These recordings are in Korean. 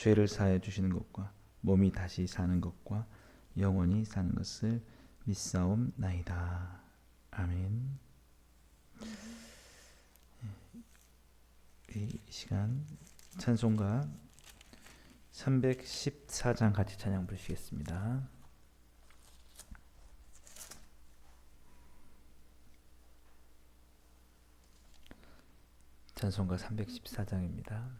죄를 사하여 주시는 것과 몸이 다시 사는 것과 영원히 사는 것을 믿사옵나이다. 아멘. 이 시간 찬송가 314장 같이 찬양 부르시겠습니다. 찬송가 314장입니다.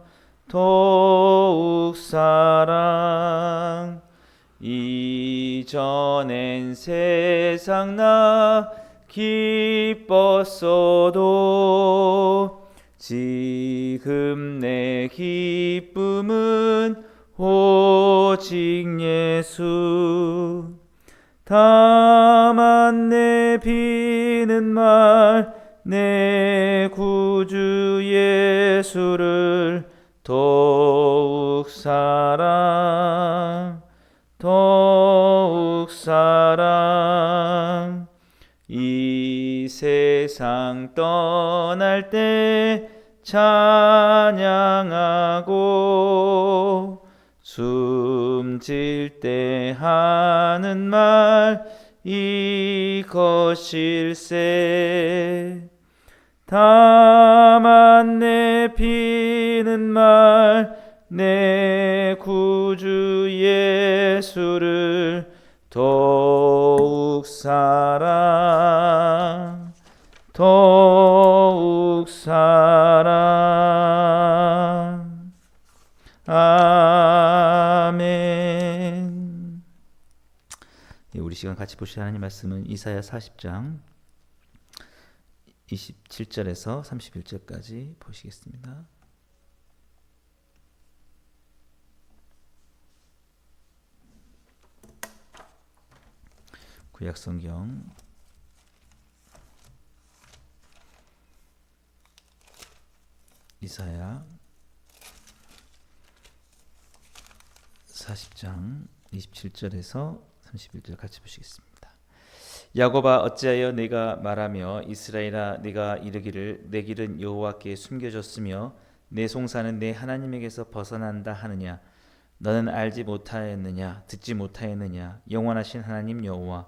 더욱 사랑. 이전엔 세상 나 기뻤어도 지금 내 기쁨은 오직 예수. 다만 내 비는 말 내 구주 예수를 더욱 사랑 더욱 사랑. 이 세상 떠날 때 찬양하고 숨질 때 하는 말 이것일세. 다만 내비 는 말 내 구주 예수를 더욱 사랑 더욱 사랑 아멘 예, 우리 시간 같이 보실 하나님 말씀은 이사야 40장 27절에서 31절까지 보시겠습니다. 구약 성경. 이사야 40장 27절에서 31절 같이 보시겠습니다. 야곱아 어찌하여 내가 말하며 이스라엘아 내가 이르기를 내 길은 여호와께 숨겨졌으며 내 송사는 내 하나님에게서 벗어난다 하느냐? 너는 알지 못하였느냐? 듣지 못하였느냐? 영원하신 하나님 여호와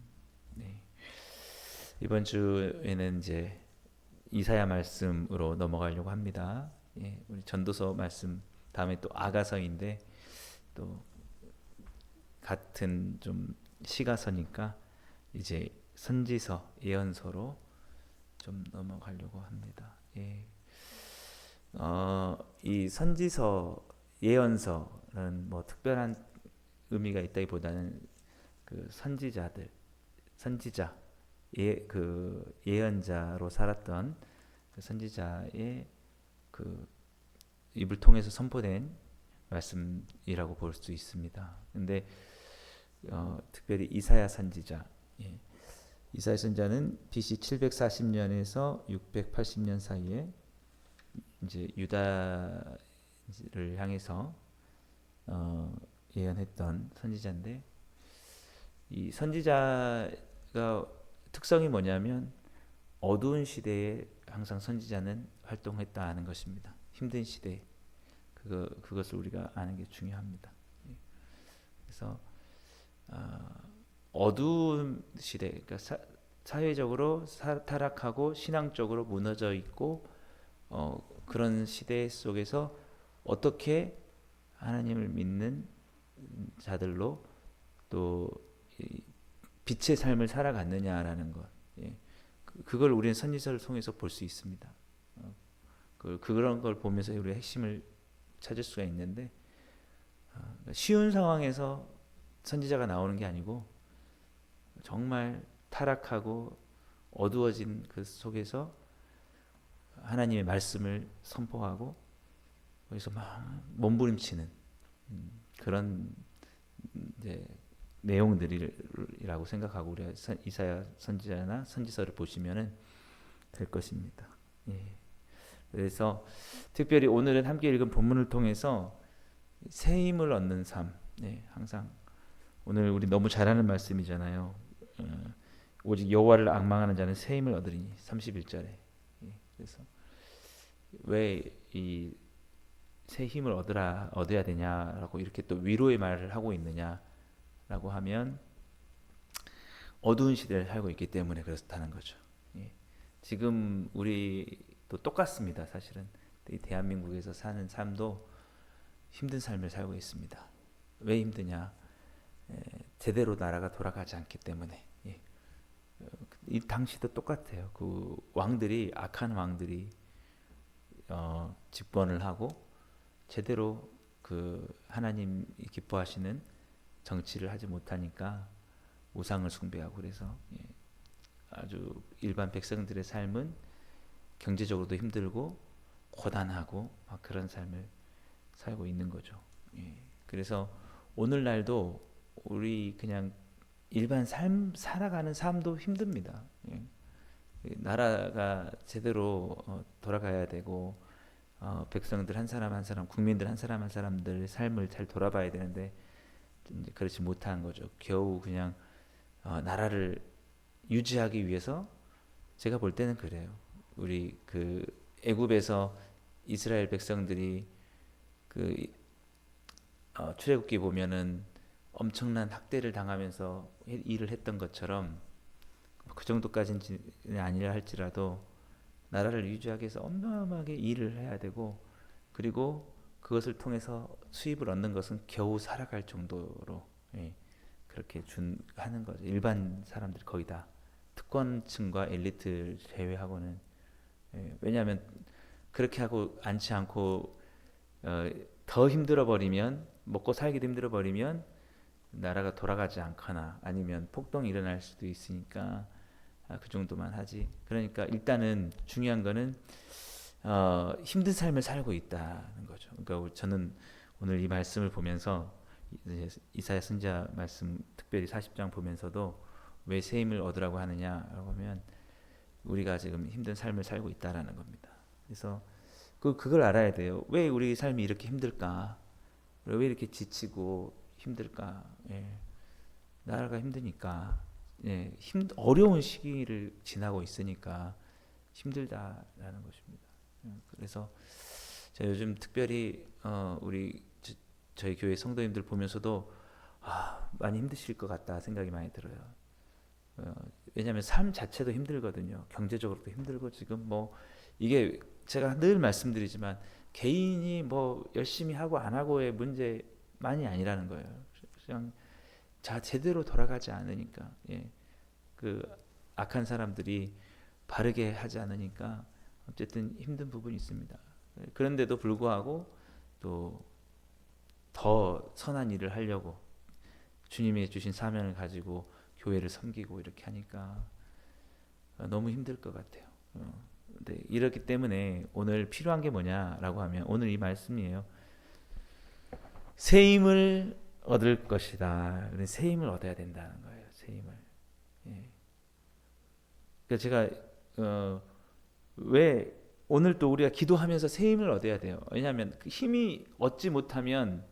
네. 이번 주에는 이제 이사야 말씀으로 넘어가려고 합니다. 예, 우리 전도서 말씀 다음에 또 아가서인데 또 같은 좀 시가서니까 이제 선지서 예언서로 좀 넘어가려고 합니다. 예. 어, 이 선지서 예언서는 뭐 특별한 의미가 있다기보다는 그 선지자들 선지자 예, 그 예언자로 살았던 그 선지자의 그 입을 통해서 선포된 말씀이라고 볼 수 있습니다. 근데 어, 특별히 이사야 선지자. 예. 이사야 선자는 BC 740년에서 680년 사이에 이제 유다를 향해서 어, 예언했던 선지자인데 이 선지자가 특성이 뭐냐면 어두운 시대에 항상 선지자는 활동했다는 것입니다. 힘든 시대 그거 그것을 우리가 아는 게 중요합니다. 예. 그래서 아, 어두운 시대, 그러니까 사, 사회적으로 사, 타락하고 신앙적으로 무너져 있고 어, 그런 시대 속에서 어떻게 하나님을 믿는 자들로 또 이, 빛의 삶을 살아갔느냐라는 것, 예. 그- 그걸 우리는 선지서를 통해서 볼 수 있습니다. 어, 그, 그런 걸 보면서 우리가 핵심을 찾을 수가 있는데 어, 그러니까 쉬운 상황에서 선지자가 나오는 게 아니고 정말 타락하고 어두워진 그 속에서 하나님의 말씀을 선포하고 거기서 막 몸부림치는 음, 그런 이제 내용들이라고 생각하고 우리가 선- 이사야 선지자나 선지서를 보시면은 될 것입니다. 예. 그래서 특별히 오늘은 함께 읽은 본문을 통해서 새 힘을 얻는 삶, 네, 항상 오늘 우리 너무 잘하는 말씀이잖아요. 어, 오직 여호와를 악망하는 자는 새 힘을 얻으리니 31절에. 예, 그래서 왜 이 새 힘을 얻으라 얻어야 되냐라고 이렇게 또 위로의 말을 하고 있느냐 라고 하면 어두운 시대를 살고 있기 때문에 그렇다는 거죠. 예. 지금 우리도 똑같습니다. 사실은 이 대한민국에서 사는 삶도 힘든 삶을 살고 있습니다. 왜 힘드냐? 에, 제대로 나라가 돌아가지 않기 때문에. 예. 어, 이 당시도 똑같아요. 그 왕들이 악한 왕들이 어, 집권을 하고 제대로 그 하나님 기뻐하시는 정치를 하지 못하니까 우상을 숭배하고 그래서 예, 아주 일반 백성들의 삶은 경제적으로도 힘들고 고단하고 막 그런 삶을 살고 있는 거죠. 예, 그래서 오늘날도 우리 그냥 일반 삶 살아가는 삶도 힘듭니다. 예. 이 나라가 제대로 어, 돌아가야 되고 어, 백성들 한 사람 한 사람, 국민들 한 사람 한 사람들의 삶을 잘 돌아봐야 되는데 그렇지 못한 거죠. 겨우 그냥 어, 나라를 유지하기 위해서 제가 볼 때는 그래요. 우리 그 애굽에서 이스라엘 백성들이 그 어, 출애굽기 보면은 엄청난 학대를 당하면서 해- 일을 했던 것처럼 그 정도까지는 아니라 할지라도 나라를 유지하기 위해서 어마어마하게 일을 해야 되고 그리고 그것을 통해서 수입을 얻는 것은 겨우 살아갈 정도로 예, 그렇게 준 하는 거죠. 일반 사람들이 거의 다 특권층과 엘리트를 제외하고는 예, 왜냐하면 그렇게 하고 않지 않고 어, 더 힘들어 버리면 먹고 살기도 힘들어 버리면 나라가 돌아가지 않거나 아니면 폭동이 일어날 수도 있으니까 아, 그 정도만 하지. 그러니까 일단은 중요한 거는 어, 힘든 삶을 살고 있다는 거죠. 그러니까 저는 오늘 이 말씀을 보면서 이사야 선지자 말씀 특별히 40장 보면서도 왜새 힘을 얻으라고 하느냐라고 하면 우리가 지금 힘든 삶을 살고 있다라는 겁니다. 그래서 그 그걸 알아야 돼요. 왜 우리 삶이 이렇게 힘들까? 왜 이렇게 지치고 힘들까? 예. 나라가 힘드니까 예, 힘 어려운 시기를 지나고 있으니까 힘들다라는 것입니다. 예, 그래서 제가 요즘 특별히 어, 우리 저, 저희 교회 성도님들 보면서도 아, 많이 힘드실 것 같다 생각이 많이 들어요. 어, 왜냐하면 삶 자체도 힘들거든요. 경제적으로도 힘들고 지금 뭐 이게 제가 늘 말씀드리지만 개인이 뭐 열심히 하고 안 하고의 문제만이 아니라는 거예요. 그냥 자 제대로 돌아가지 않으니까 예. 그 악한 사람들이 바르게 하지 않으니까 어쨌든 힘든 부분이 있습니다. 그런데도 불구하고 또 더 선한 일을 하려고 주님이 주신 사명을 가지고 교회를 섬기고 이렇게 하니까 어, 너무 힘들 것 같아요. 어, 근데 이렇기 때문에 오늘 필요한 게 뭐냐라고 하면 오늘 이 말씀이에요. 새 힘을 얻을 것이다. 힘을 얻어야 된다는 거예요. 새 힘을. 예. 그러니까 제가 어, 왜 오늘 또 우리가 기도하면서 새 힘을 얻어야 돼요. 왜냐하면 그 힘이 얻지 못하면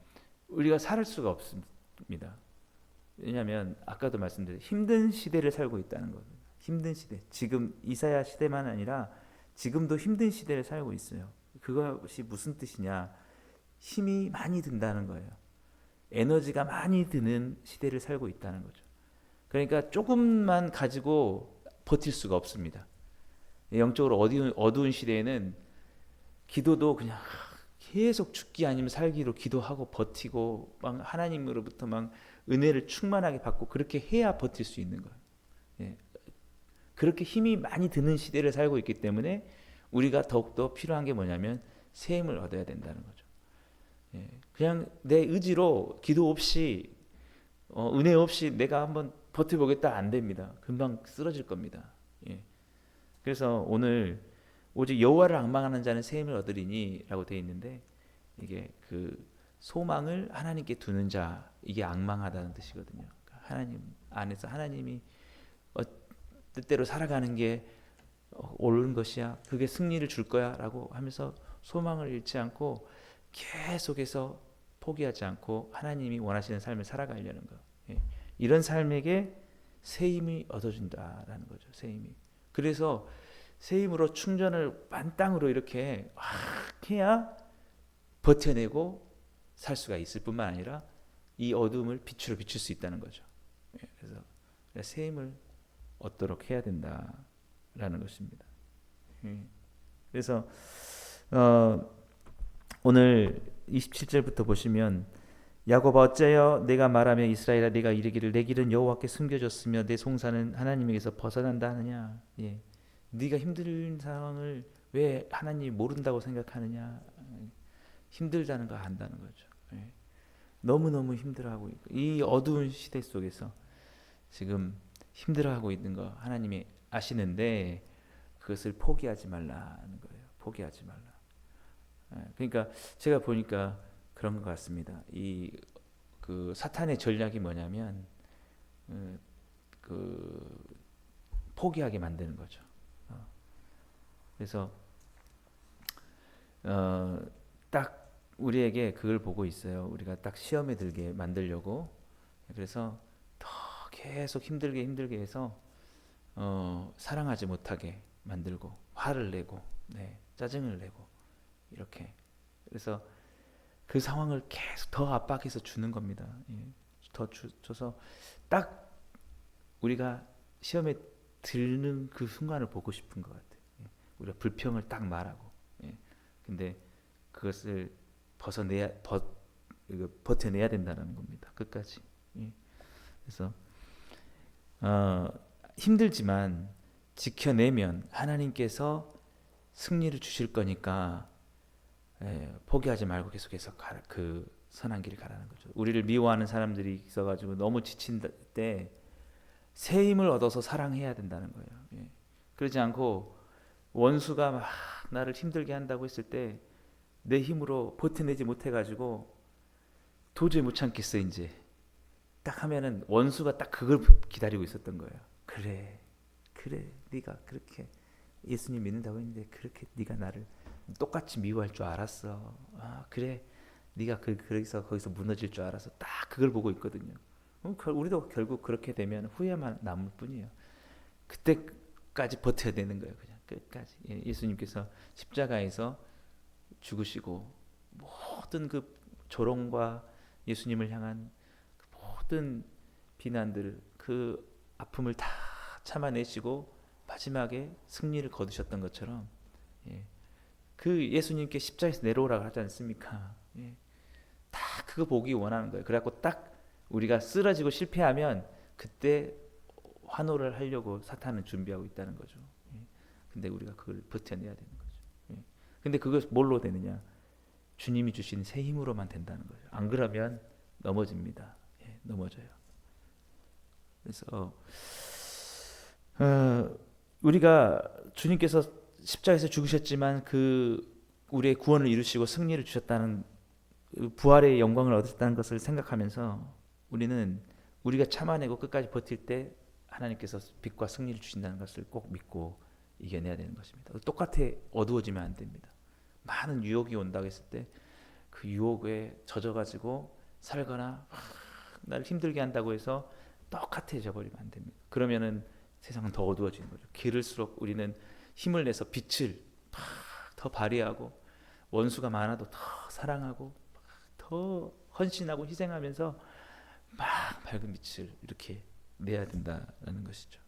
우리가 살 수가 없습니다. 왜냐하면 아까도 말씀드린 힘든 시대를 살고 있다는 거예요. 힘든 시대. 지금 이사야 시대만 아니라 지금도 힘든 시대를 살고 있어요. 그것이 무슨 뜻이냐? 힘이 많이 든다는 거예요. 에너지가 많이 드는 시대를 살고 있다는 거죠. 그러니까 조금만 가지고 버틸 수가 없습니다. 영적으로 어두운, 어두운 시대에는 기도도 그냥 계속 죽기 아니면 살기로 기도하고 버티고 막 하나님으로부터 막 은혜를 충만하게 받고 그렇게 해야 버틸 수 있는 거예요. 예. 그렇게 힘이 많이 드는 시대를 살고 있기 때문에 우리가 더욱더 필요한 게 뭐냐면 새 힘을 얻어야 된다는 거죠. 예. 그냥 내 의지로 기도 없이 어, 은혜 없이 내가 한번 버텨보겠다 안 됩니다. 금방 쓰러질 겁니다. 예. 그래서 오늘 오직 여호와를 악망하는 자는 새 힘을 얻으리니라고 되어 있는데 이게 그 소망을 하나님께 두는 자 이게 악망하다는 뜻이거든요. 그러니까 하나님 안에서 하나님이 어, 뜻대로 살아가는 게 어, 옳은 것이야. 그게 승리를 줄 거야라고 하면서 소망을 잃지 않고 계속해서 포기하지 않고 하나님이 원하시는 삶을 살아가려는 거. 예. 이런 삶에게 새 힘이 얻어준다라는 거죠. 새 힘이. 그래서 새 힘으로 충전을 만땅으로 이렇게 확 해야 버텨내고 살 수가 있을 뿐만 아니라 이 어둠을 빛으로 비출 수 있다는 거죠. 예, 그래서 새 힘을 얻도록 해야 된다라는 것입니다. 예. 그래서 어, 오늘 27절부터 보시면 야곱아 어째여 내가 말하며 이스라엘아 내가 이르기를 내 길은 여호와께 숨겨졌으며 내 송사는 하나님에게서 벗어난다 하느냐 예. 네가 힘든 상황을 왜 하나님이 모른다고 생각하느냐 힘들다는 걸 안다는 거죠 예. 너무너무 힘들어하고 있고 이 어두운 시대 속에서 지금 힘들어하고 있는 거 하나님이 아시는데 그것을 포기하지 말라는 거예요 포기하지 말라 예. 그러니까 제가 보니까 그런 것 같습니다. 이 그 사탄의 전략이 뭐냐면 어, 그 포기하게 만드는 거죠. 어. 그래서 어, 딱 우리에게 그걸 보고 있어요. 우리가 딱 시험에 들게 만들려고. 그래서 더 계속 힘들게 힘들게 해서 어, 사랑하지 못하게 만들고 화를 내고 네, 짜증을 내고 이렇게 그래서 그 상황을 계속 더 압박해서 주는 겁니다. 예. 더 주, 줘서 딱 우리가 시험에 들는 그 순간을 보고 싶은 것 같아요. 예. 우리가 불평을 딱 말하고, 예. 근데 그것을 벗어내야 버, 버텨내야 된다는 겁니다. 끝까지. 예. 그래서 어, 힘들지만 지켜내면 하나님께서 승리를 주실 거니까 예, 포기하지 말고 계속해서 가라, 그 선한 길을 가라는 거죠. 우리를 미워하는 사람들이 있어가지고 너무 지친 때 새 힘을 얻어서 사랑해야 된다는 거예요. 예. 그러지 않고 원수가 막 나를 힘들게 한다고 했을 때 내 힘으로 버텨내지 못해가지고 도저히 못 참겠어 이제 딱 하면은 원수가 딱 그걸 기다리고 있었던 거예요. 그래, 그래, 네가 그렇게 예수님 믿는다고 했는데 그렇게 네가 나를 똑같이 미워할 줄 알았어. 아 그래, 네가 그 거기서 거기서 무너질 줄 알아서 딱 그걸 보고 있거든요. 우리도 결국 그렇게 되면 후회만 남을 뿐이에요. 그때까지 버텨야 되는 거예요. 끝까지. 예, 예수님께서 십자가에서 죽으시고 모든 그 조롱과 예수님을 향한 그 모든 비난들, 그 아픔을 다 참아내시고 마지막에 승리를 거두셨던 것처럼 예, 그 예수님께 십자에서 내려오라고 하지 않습니까? 예. 다 그거 보기 원하는 거예요. 그래갖고 딱 우리가 쓰러지고 실패하면 그때 환호를 하려고 사탄은 준비하고 있다는 거죠. 예. 근데 우리가 그걸 버텨내야 되는 거죠. 예. 근데 그것 뭘로 되느냐? 주님이 주신 새 힘으로만 된다는 거죠. 안 그러면 넘어집니다. 예, 넘어져요. 그래서 어, 우리가 주님께서 십자가에서 죽으셨지만 그 우리의 구원을 이루시고 승리를 주셨다는 그 부활의 영광을 얻었다는 것을 생각하면서 우리는 우리가 참아내고 끝까지 버틸 때 하나님께서 빛과 승리를 주신다는 것을 꼭 믿고 이겨내야 되는 것입니다. 똑같아 어두워지면 안 됩니다. 많은 유혹이 온다고 했을 때 그 유혹에 젖어가지고 살거나 막 나를 힘들게 한다고 해서 똑같아져 버리면 안 됩니다. 그러면은 세상은 더 어두워지는 거죠. 길을수록 우리는 힘을 내서 빛을 막더 발휘하고 원수가 많아도 더 사랑하고 더 헌신하고 희생하면서 막 밝은 빛을 이렇게 내야 된다라는 것이죠.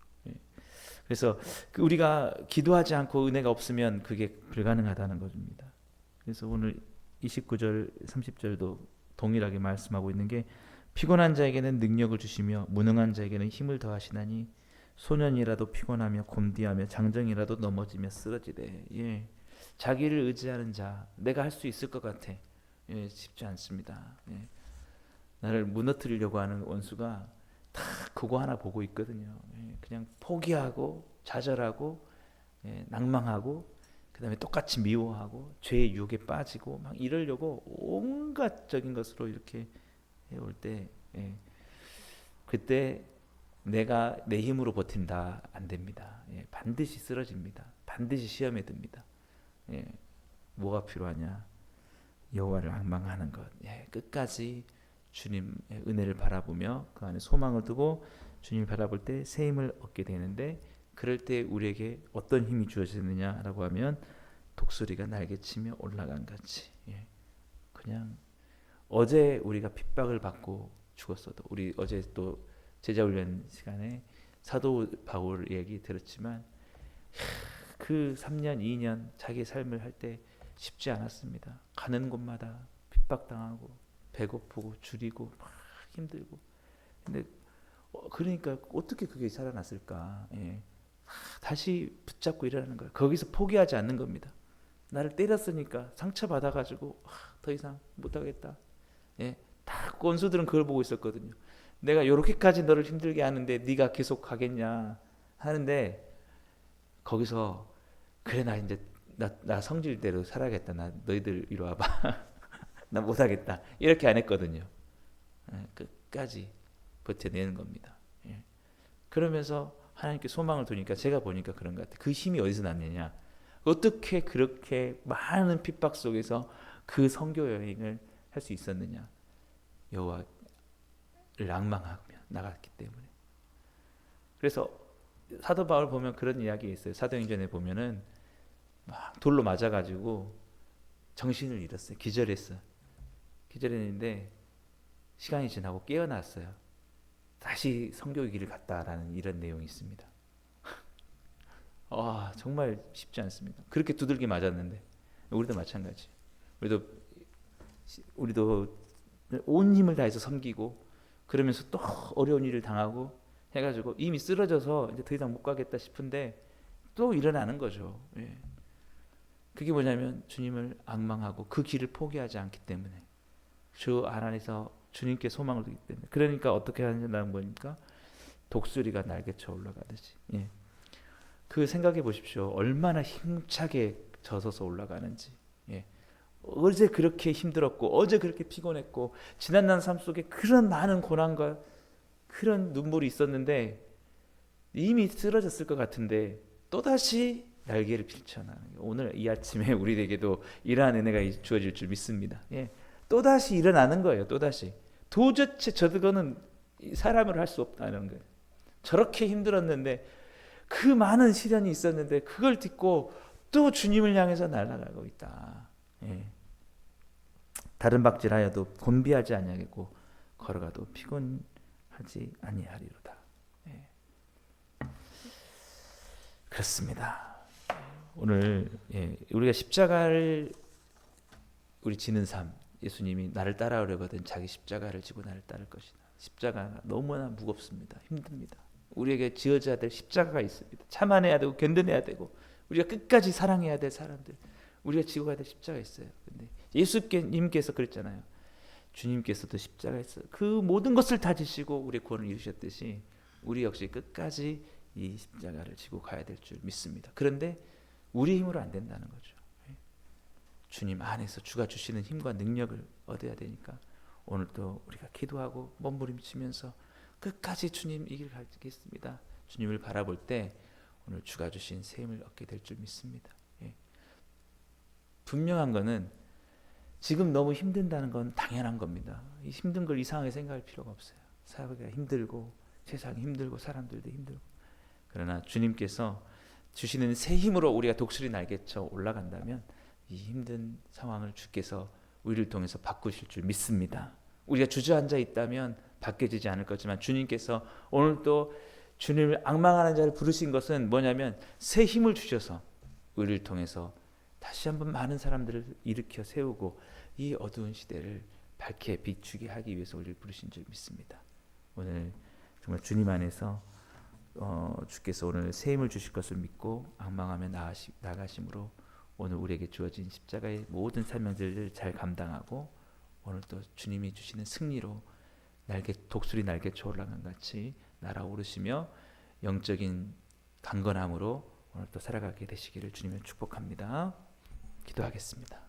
예. 그래서 그 우리가 기도하지 않고 은혜가 없으면 그게 불가능하다는 것입니다. 그래서 오늘 29절, 30절도 동일하게 말씀하고 있는 게 피곤한 자에게는 능력을 주시며 무능한 자에게는 힘을 더하시나니 소년이라도 피곤하며 곤디하며 장정이라도 넘어지며 쓰러지되 예. 자기를 의지하는 자 내가 할 수 있을 것 같아 예, 쉽지 않습니다. 예. 나를 무너뜨리려고 하는 원수가 다 그거 하나 보고 있거든요. 예, 그냥 포기하고 좌절하고 예, 낭망하고 그다음에 똑같이 미워하고 죄의 유혹에 빠지고 막 이러려고 온갖적인 것으로 이렇게 해올 때 예, 그때 내가 내 힘으로 버틴다 안 됩니다. 예, 반드시 쓰러집니다. 반드시 시험에 듭니다. 예, 뭐가 필요하냐? 여호와를 앙망하는 것. 예, 끝까지 주님의 은혜를 바라보며 그 안에 소망을 두고 주님을 바라볼 때 새 힘을 얻게 되는데 그럴 때 우리에게 어떤 힘이 주어지느냐라고 하면 독수리가 날개치며 올라간 같이 예, 그냥 어제 우리가 핍박을 받고 죽었어도 우리 어제 또 제자 훈련 시간에 사도 바울 얘기 들었지만 그 3년 2년 자기 삶을 할 때 쉽지 않았습니다. 가는 곳마다 핍박당하고 배고프고 줄이고 막 힘들고 근데 어, 그러니까 어떻게 그게 살아났을까? 예. 다시 붙잡고 일어나는 거예요. 거기서 포기하지 않는 겁니다. 나를 때렸으니까 상처 받아가지고 더 이상 못하겠다. 예, 다 원수들은 그걸 보고 있었거든요. 내가 이렇게까지 너를 힘들게 하는데 네가 계속 가겠냐 하는데 거기서 그래 나 이제 나, 나 성질대로 살아야겠다. 나 너희들 이리 와봐. 나 못하겠다. 이렇게 안 했거든요. 예, 끝까지 버텨내는 겁니다. 예. 그러면서 하나님께 소망을 두니까 제가 보니까 그런 것 같아요. 그 힘이 어디서 났느냐? 어떻게 그렇게 많은 핍박 속에서 그 선교 여행을 할 수 있었느냐? 여호와를 낭망하며 나갔기 때문에. 그래서 사도 바울 보면 그런 이야기 있어요. 사도행전에 보면은 막 돌로 맞아가지고 정신을 잃었어요. 기절했어요. 기절했는데 시간이 지나고 깨어났어요. 다시 성교의 길을 갔다라는 이런 내용이 있습니다. 아 정말 쉽지 않습니다. 그렇게 두들기 맞았는데 우리도 마찬가지. 우리도 우리도 온 힘을 다해서 섬기고 그러면서 또 어려운 일을 당하고 해가지고 이미 쓰러져서 이제 더 이상 못 가겠다 싶은데 또 일어나는 거죠. 예. 그게 뭐냐면 주님을 악망하고 그 길을 포기하지 않기 때문에 주 안에서 주님께 소망을 두기 때문에 그러니까 어떻게 하냐는 거니까 독수리가 날개쳐 올라가듯이 예. 그 생각해 보십시오. 얼마나 힘차게 젖어서 올라가는지. 예. 어제 그렇게 힘들었고 어제 그렇게 피곤했고 지난날 삶 속에 그런 많은 고난과 그런 눈물이 있었는데 이미 쓰러졌을 것 같은데 또다시 날개를 펼쳐나는 오늘 이 아침에 우리에게도 이러한 은혜가 주어질 줄 믿습니다. 예. 또다시 일어나는 거예요. 또다시. 도저히 저거는 사람으로 할 수 없다는 거예요. 저렇게 힘들었는데 그 많은 시련이 있었는데 그걸 딛고 또 주님을 향해서 날아가고 있다. 예. 다른 박질하여도 곤비하지 아니하겠고 걸어가도 피곤하지 아니하리로다. 예. 그렇습니다. 오늘 예, 우리가 십자가를 우리 지는 삶, 예수님이 나를 따라오려거든 자기 십자가를 지고 나를 따를 것이다. 십자가가 너무나 무겁습니다. 힘듭니다. 우리에게 지어져야 될 십자가가 있습니다. 참아내야 되고 견뎌내야 되고 우리가 끝까지 사랑해야 될 사람들 우리가 지고 가야 될 십자가 있어요. 근데 예수님께서 그랬잖아요. 주님께서도 십자가 있어요. 그 모든 것을 다 지시고 우리 구원을 이루셨듯이 우리 역시 끝까지 이 십자가를 지고 가야 될 줄 믿습니다. 그런데 우리 힘으로 안 된다는 거죠. 주님 안에서 주가 주시는 힘과 능력을 얻어야 되니까 오늘도 우리가 기도하고 몸부림치면서 끝까지 주님 이 길 가겠습니다. 주님을 바라볼 때 오늘 주가 주신 새 힘을 얻게 될 줄 믿습니다. 예. 분명한 거는 지금 너무 힘든다는 건 당연한 겁니다. 이 힘든 걸 이상하게 생각할 필요가 없어요. 사회가 힘들고 세상이 힘들고 사람들도 힘들고 그러나 주님께서 주시는 새 힘으로 우리가 독수리 날개쳐 올라간다면 이 힘든 상황을 주께서 우리를 통해서 바꾸실 줄 믿습니다. 우리가 주저앉아 있다면 바뀌어지지 않을 거지만 주님께서 오늘 또 주님을 악망하는 자를 부르신 것은 뭐냐면 새 힘을 주셔서 우리를 통해서 다시 한번 많은 사람들을 일으켜 세우고 이 어두운 시대를 밝게 비추게 하기 위해서 우리를 부르신 줄 믿습니다. 오늘 정말 주님 안에서 어, 주께서 오늘 새 힘을 주실 것을 믿고 악망하며 나가시, 나가심으로 오늘 우리에게 주어진 십자가의 모든 사명들을 잘 감당하고 오늘 또 주님이 주시는 승리로 날개 독수리 날개쳐 올라간 같이 날아오르시며 영적인 강건함으로 오늘 또 살아가게 되시기를 주님을 축복합니다. 기도하겠습니다.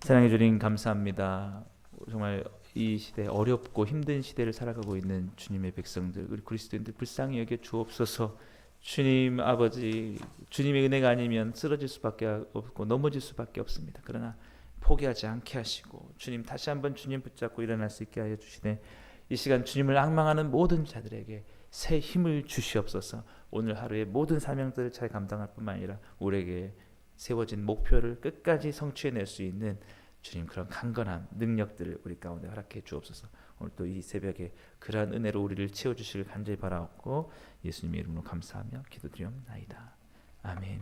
사랑해 주님 감사합니다. 정말 이 시대 어렵고 힘든 시대를 살아가고 있는 주님의 백성들 우리 그리스도인들 불쌍히 여겨 주옵소서. 주님 아버지 주님의 은혜가 아니면 쓰러질 수밖에 없고 넘어질 수밖에 없습니다. 그러나 포기하지 않게 하시고 주님 다시 한번 주님 붙잡고 일어날 수 있게 하여 주시네. 이 시간 주님을 악망하는 모든 자들에게 새 힘을 주시옵소서. 오늘 하루의 모든 사명들을 잘 감당할 뿐만 아니라 우리에게 세워진 목표를 끝까지 성취해낼 수 있는 주님 그런 강건한 능력들을 우리 가운데 허락해 주옵소서. 오늘 또 이 새벽에 그러한 은혜로 우리를 채워 주시길 간절히 바라옵고 예수님의 이름으로 감사하며 기도드리옵나이다. 아멘.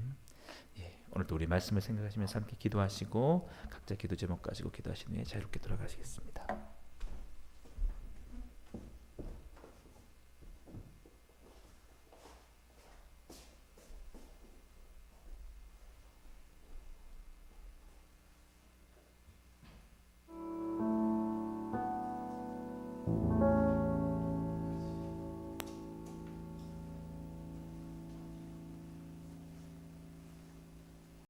예, 오늘도 우리 말씀을 생각하시면서 함께 기도하시고 각자 기도 제목 가지고 기도하신 후에 자유롭게 돌아가시겠습니다.